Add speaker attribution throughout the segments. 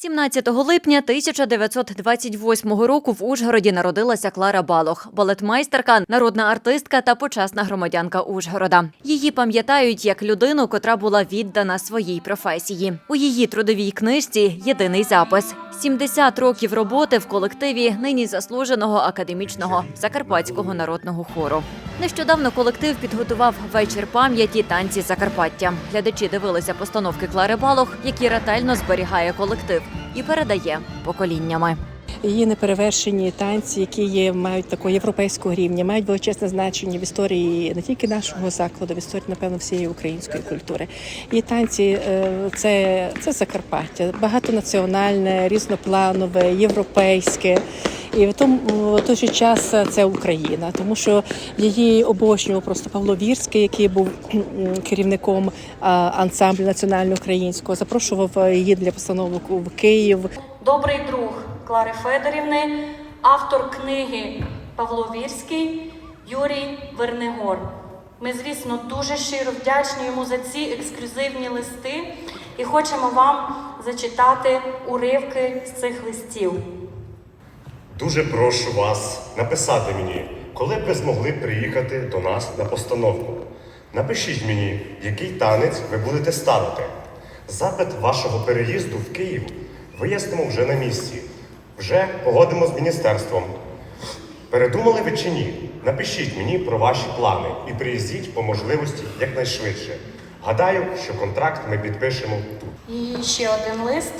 Speaker 1: 17 липня 1928 року в Ужгороді народилася Клара Балох, балетмайстерка, народна артистка та почесна громадянка Ужгорода. Її пам'ятають як людину, котра була віддана своїй професії. У її трудовій книжці єдиний запис: 70 років роботи в колективі нині заслуженого академічного закарпатського народного хору. Нещодавно колектив підготував вечір пам'яті танці Закарпаття. Глядачі дивилися постановки Клари Балох, які ретельно зберігає колектив і передає поколіннями.
Speaker 2: Її неперевершені танці, які є, мають такого європейського рівня, мають величезне значення в історії не тільки нашого закладу, в історії, напевно, всієї української культури. Її танці е, це, це Закарпаття, багатонаціональне, різнопланове, європейське. І в тому в той же час це Україна, тому що її обожнював просто Павло Вірський, який був керівником ансамблю національно-українського. Запрошував її для постановок в Київ.
Speaker 3: добрий друг Клари Федорівни, автор книги Павло Вірський, Юрій Вернигор. Ми, звісно, дуже щиро вдячні йому за ці ексклюзивні листи і хочемо вам зачитати уривки з цих листів.
Speaker 4: Дуже прошу вас написати мені, коли б ви змогли приїхати до нас на постановку. Напишіть мені, який танець ви будете ставити. Запит вашого переїзду в Київ вияснимо вже на місці. Вже погодимо з міністерством. Передумали ви чи ні? Напишіть мені про ваші плани і приїздіть по можливості якнайшвидше. Гадаю, що контракт ми підпишемо тут.
Speaker 3: І ще один лист.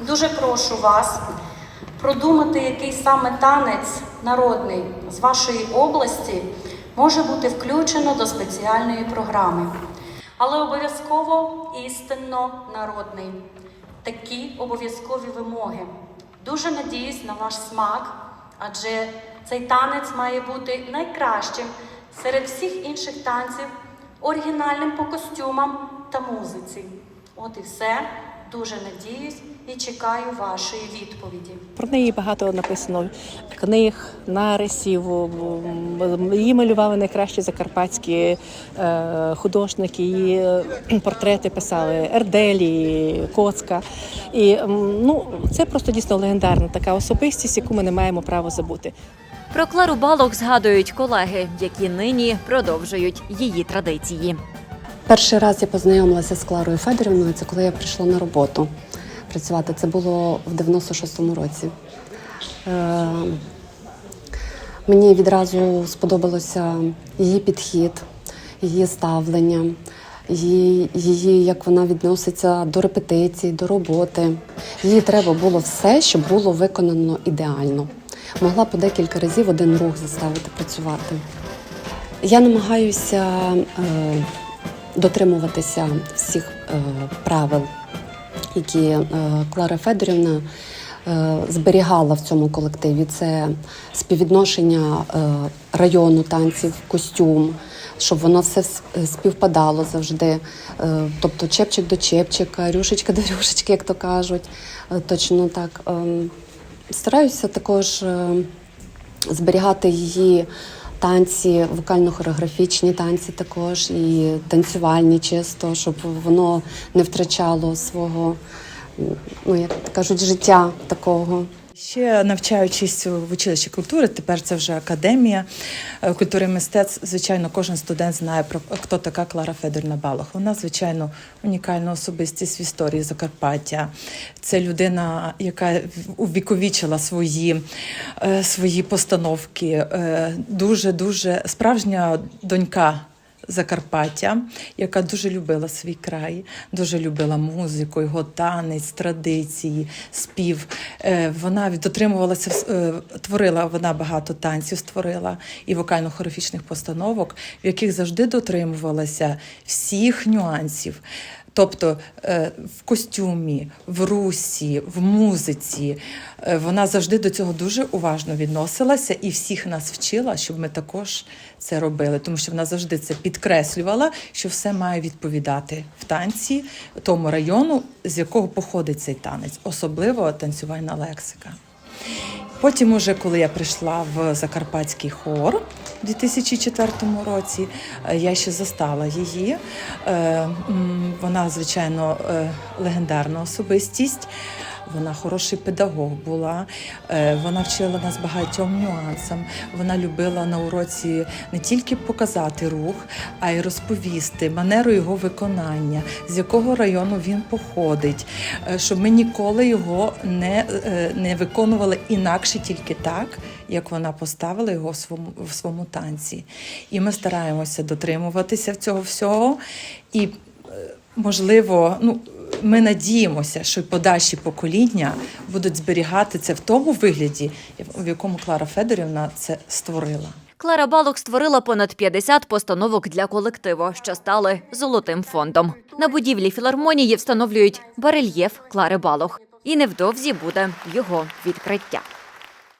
Speaker 3: Дуже прошу вас продумати, який саме танець народний з вашої області може бути включено до спеціальної програми. Але обов'язково істинно народний. Такі обов'язкові вимоги. Дуже надіюсь на ваш смак, адже цей танець має бути найкращим серед всіх інших танців, оригінальним по костюмам та музиці. От і все. Дуже надіюсь і чекаю вашої відповіді.
Speaker 2: Про неї багато написано книг, нарисів. Її малювали найкращі закарпатські е, художники, її е, портрети писали Ерделі, Коцка. І ну, це просто дійсно легендарна така особистість, яку ми не маємо права забути.
Speaker 1: Про Клару Балох згадують колеги, які нині продовжують її традиції.
Speaker 5: Перший раз я познайомилася з Кларою Федорівною, це коли я прийшла на роботу працювати. Це було в 96-му році. Е, мені відразу сподобалося її підхід, її ставлення, її, її, як вона відноситься до репетицій, до роботи. Їй треба було все, щоб було виконано ідеально. Могла по декілька разів один рух заставити працювати. Я намагаюся е, дотримуватися всіх е, правил, які е, Клара Федорівна е, зберігала в цьому колективі. Це співвідношення району танців, костюм, щоб воно все співпадало завжди. Тобто чепчик до чепчика, рюшечка до рюшечки, як то кажуть. Точно так. Ем, Стараюся також зберігати її танці, вокально-хореографічні танці також і танцювальні чисто, щоб воно не втрачало свого, ну як кажуть, життя такого.
Speaker 6: Ще навчаючись в училищі культури, тепер це вже академія е, культури і мистецтв. Звичайно, кожен студент знає про хто така Клара Федорівна Балах. Вона, звичайно, унікальна особистість в історії Закарпаття. Це людина, яка увіковічила свої, е, свої постановки. Дуже дуже справжня донька. Закарпаття, яка дуже любила свій край, дуже любила музику, його танець, традиції, спів. Е, Вона дотримувалася, е, творила вона багато танців, створила і вокально-хорифічних постановок, в яких завжди дотримувалася всіх нюансів. Тобто е, в костюмі, в русі, в музиці е, вона завжди до цього дуже уважно відносилася і всіх нас вчила, щоб ми також це робили, тому що вона завжди це підкреслювала, що все має відповідати в танці тому району, з якого походить цей танець, особливо танцювальна лексика. Потім, уже коли я прийшла в Закарпатський хор у 2004 році, е, я ще застала її. Е, Вона, звичайно, е, легендарна особистість. Вона хороший педагог була, е, вона вчила нас багатьом нюансам. Вона любила на уроці не тільки показати рух, а й розповісти манеру його виконання, з якого району він походить, е, щоб ми ніколи його не, е, не виконували інакше тільки так, як вона поставила його в своєму, в своєму танці. І ми стараємося дотримуватися цього всього. І, можливо, ну. Ми надіємося, що подальші покоління будуть зберігати це в тому вигляді, в якому Клара Федорівна це створила.
Speaker 1: Клара Балок створила понад 50 постановок для колективу, що стали золотим фондом. На будівлі філармонії встановлюють барельєф Клари Балох. І невдовзі буде його відкриття.